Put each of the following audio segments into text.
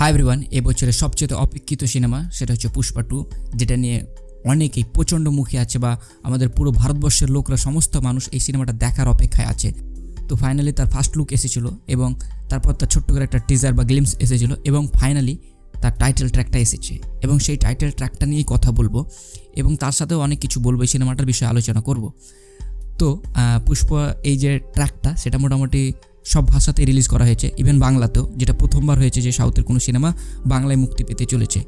Hi everyone এবছরের সবচেয়ে অপেক্ষিত cinema সেটা হচ্ছে পুষ্পা টু, যেটা নিয়ে অনেকেই প্রচণ্ড মুখে আছে বা আমাদের পুরো ভারতবর্ষের লোকরা, সমস্ত মানুষ এই সিনেমাটা দেখার অপেক্ষায় আছে। তো ফাইনালি তার ফার্স্ট লুক এসেছিল এবং তারপর তার ছোট্ট করে একটা টিজার বা গ্লিমস এসেছিল এবং ফাইনালি তার টাইটেল ট্র্যাকটা এসেছে এবং সেই টাইটেল ট্র্যাকটা নিয়েই কথা বলব এবং তার সাথেও অনেক কিছু বলব, এই সিনেমাটার বিষয়ে আলোচনা করব। তো পুষ্প, এই যে ট্র্যাকটা সেটা মোটামুটি সব ভাষাতে রিলিজ করা হয়েছে। ইভেন বাংলাতেও, যেটা প্রথমবার হয়েছে যে সাউথের কোনো সিনেমা বাংলায় মুক্তি পেতে চলেছে।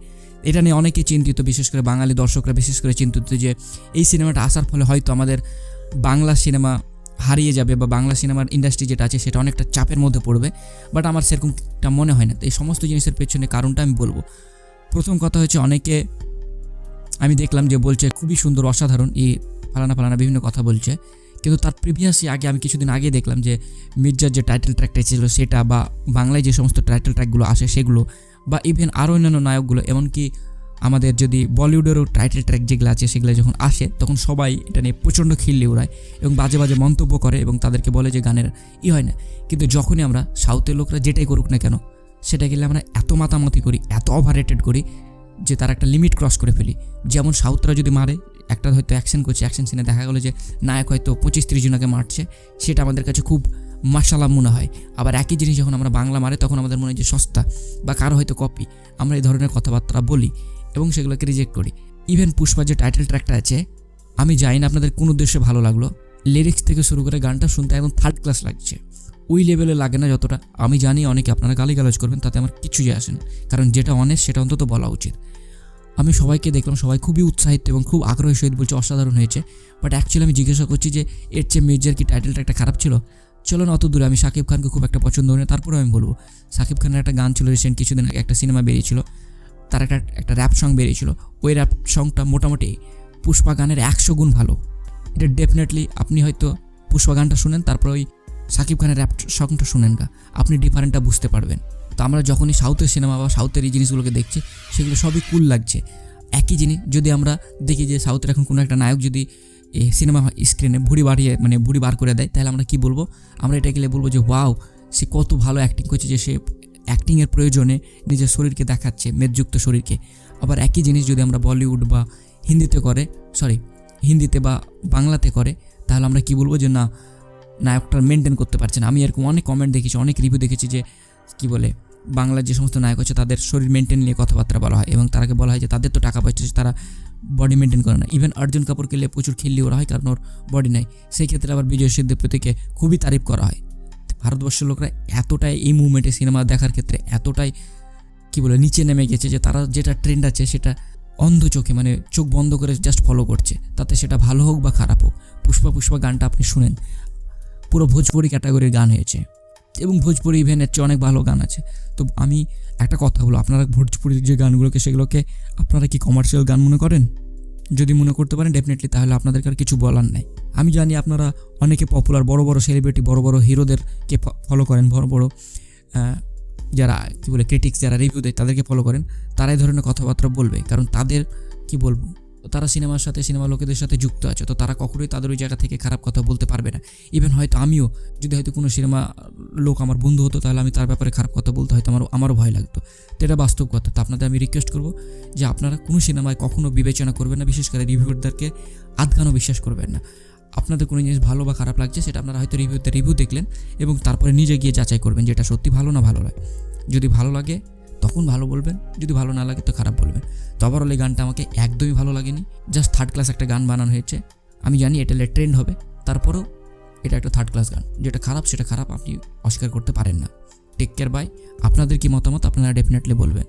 এটা নিয়ে অনেকেই চিন্তিত, বিশেষ করে বাঙালি দর্শকরা বিশেষ করে চিন্তিত যে এই সিনেমাটা আসার ফলে হয়তো আমাদের বাংলা সিনেমা হারিয়ে যাবে বা বাংলা সিনেমার ইন্ডাস্ট্রি যেটা আছে সেটা অনেকটা চাপের মধ্যে পড়বে। বাট আমার সেরকমটা মনে হয় না। তো এই সমস্ত জিনিসের পেছনে কারণটা আমি বলব। প্রথম কথা হচ্ছে অনেকে আমি দেখলাম যে বলছে, খুবই সুন্দর, অসাধারণ। এই ফালানা ফালানা বিভিন্ন কথা বলছে। কিন্তু তার প্রিভিয়াসই আগে আমি কিছুদিন আগে দেখলাম যে মির্জার যে টাইটেল ট্র্যাকটা ছিল সেটা বা বাংলায় যে সমস্ত টাইটেল ট্র্যাকগুলো আসে সেগুলো বা ইভেন আরও অন্যান্য নায়কগুলো, এমনকি আমাদের যদি বলিউডেরও টাইটেল ট্র্যাক যেগুলো আছে সেগুলো যখন আসে, তখন সবাই এটা নিয়ে প্রচণ্ড খিল্লি উড়ায় এবং বাজে বাজে মন্তব্য করে এবং তাদেরকে বলে যে গানের ই হয় না। কিন্তু যখনই আমরা সাউথের লোকরা যেটাই করুক না কেন সেটা গেলে আমরা এত মাতামাতি করি, এত ওভার করি যে তার একটা লিমিট ক্রস করে ফেলি। যেমন সাউথরা যদি মারে একটা হয়তো অ্যাকশন করছে অ্যাকশন সিনে দেখা গেলো যে নায়ক হয়তো পঁচিশ তিরিশ জনকে মারছে, সেটা আমাদের কাছে খুব মাসালা মনে হয়। আবার একই জিনিস যখন আমরা বাংলা মারে, তখন আমাদের মনে হয় যে সস্তা বা কারও হয়তো কপি আমরা এই ধরনের কথাবার্তা বলি এবং সেগুলোকে রিজেক্ট করি। ইভেন পুষ্পার যে টাইটেল ট্র্যাকটা আছে, আমি জানি না আপনাদের কোন উদ্দেশ্যে ভালো লাগল। লিরিক্স থেকে শুরু করে গানটা শুনতে একদম থার্ড ক্লাস লাগছে। ওই লেভেলে লাগে না যতটা। আমি জানি অনেকে আপনারা গালিগালাজ করবেন, তাতে আমার কিছু যায় আসে না। কারণ যেটা অনেস্ট সেটা অন্তত বলা উচিত। আমি সবাইকে দেখলাম, সবাই খুবই উৎসাহিত এবং খুব আগ্রহের সহিত বলছে, অসাধারণ হয়েছে। বাট অ্যাকচুয়ালি আমি জিজ্ঞাসা করছি যে, এর চেয়ে মির্জার কি টাইটেলটা একটা খারাপ ছিল? চলো না অত দূরে, আমি শাকিব খানকে খুব একটা পছন্দ করি না তারপরে আমি বলব। শাকিব খানের একটা গান ছিল রিসেন্ট কিছুদিন আগে একটা সিনেমা বেরিয়েছিল, তার একটা একটা র্যাপ সং বেরিয়েছিল। ওই র্যাপ সংটা মোটামুটি পুষ্পা গানের একশো গুণ ভালো। এটা ডেফিনেটলি আপনি হয়তো পুষ্পা গানটা শুনেন, তারপর ওই শাকিব খানের র্যাপ সংটা শুনেন গা। আপনি ডিফারেন্টটা বুঝতে পারবেন। তো আমরা যখনই সাউথের সিনেমা বা সাউথের এই জিনিসগুলোকে দেখছি, সেগুলো সবই কুল লাগছে। একই জিনিস যদি আমরা দেখি যে সাউথের এখন কোনো একটা নায়ক যদি এই সিনেমা স্ক্রিনে ভুড়ি বাড়িয়ে মানে ভুড়ি বার করে দেয়, তাহলে আমরা কি বলব? আমরা এটা গেলে বলব যে, ওয়াও, সে কত ভালো অ্যাক্টিং করছে যে সে অ্যাক্টিংয়ের প্রয়োজনে নিজের শরীরকে দেখাচ্ছে, মেদযুক্ত শরীরকে। আবার একই জিনিস যদি আমরা বলিউড বা হিন্দিতে করে সরি হিন্দিতে বা বাংলাতে করে, তাহলে আমরা কি বলব যে, না, নায়কটা মেনটেন করতে পারছে না। আমি এরকম অনেক কমেন্ট দেখেছি, অনেক রিভিউ দেখেছি যে, কি বলে বাংলার যে সমস্ত নায়ক আছে, তাদের শরীর মেনটেন নিয়ে কথাবার্তা বলা হয় এবং তারাকে বলা হয় যে তাদের তো টাকা পয়সা তারা বডি মেনটেন করে না। ইভেন অর্জুন কাপুরকে নিয়ে প্রচুর খিল্লি ওরা হয় কারণ ওর বডি নাই। সেই ক্ষেত্রে আবার বিজয় সেতুপতিকে খুবই তারিফ করা হয়। ভারতবর্ষের লোকরা এতটাই এই মুভমেন্টে সিনেমা দেখার ক্ষেত্রে এতটাই, কি বলে, নিচে নেমে গেছে যে তারা যেটা ট্রেন্ড আছে সেটা অন্ধ চোখে মানে চোখ বন্ধ করে জাস্ট ফলো করছে। তাতে সেটা ভালো হোক বা খারাপ হোক, পুষ্পা পুষ্পা গানটা আপনি শুনেন। পুরো ভোজপুরি ক্যাটাগরির গান হয়েছে। এবং ভোজপুরি ইভেনের চেয়ে অনেক ভালো গান আছে। তো আমি একটা কথা বলো আপনারা ভোজপুরির যে গানগুলোকে, সেগুলোকে আপনারা কি কমার্শিয়াল গান মনে করেন? যদি মনে করতে পারেন ডেফিনেটলি তাহলে আপনাদেরকে আর কিছু বলার নাই। আমি জানি আপনারা অনেকে পপুলার বড় বড় সেলিব্রিটি বড় বড় হিরোদেরকে ফলো করেন, বড় বড় যারা কী বলে ক্রিটিক্স যারা রিভিউ দেয়, তাদেরকে ফলো করেন। তারাই ধরনের কথাবার্তা বলবে, কারণ তাদের, কি বলব তারা সিনেমার সাথে সিনেমা লোকেদের সাথে যুক্ত আছে। তো তারা কখনোই তাদের ওই জায়গা থেকে খারাপ কথা বলতে পারবে না। ইভেন হয়তো আমিও, যদি হয়তো কোনো সিনেমা লোক আমার বন্ধু হতো, তাহলে আমি তার ব্যাপারে খারাপ কথা বলতে হয়তো আমার, আমারও ভয় লাগতো। তো এটা বাস্তব কথা। তো আপনাদের আমি রিকোয়েস্ট করব যে আপনারা কোনো সিনেমায় কখনো বিবেচনা করবেন না, বিশেষ করে রিভিউরদেরকে আধখানো বিশ্বাস করবেন না। আপনাদের কোনো জিনিস ভালো বা খারাপ লাগছে, সেটা আপনারা হয়তো রিভিউতে রিভিউ দেখলেন এবং তারপরে নিজে গিয়ে যাচাই করবেন যেটা সত্যি ভালো না ভালো লাগে যদি ভালো লাগে তখন ভালো বলবেন, যদি ভালো না লাগে তো খারাপ বলবেন। তো ওভারঅল এই গানটা আমাকে একদমই ভালো লাগেনি। জাস্ট থার্ড ক্লাস একটা গান বানানো হয়েছে। আমি জানি এটা ট্রেন্ড হবে। তারপরেও এটা একটা থার্ড ক্লাস গান। যেটা খারাপ, সেটা খারাপ আপনি অস্বীকার করতে পারেন না। টেক কেয়ার বাই আপনাদের কি মতামত আপনারা ডেফিনেটলি বলবেন।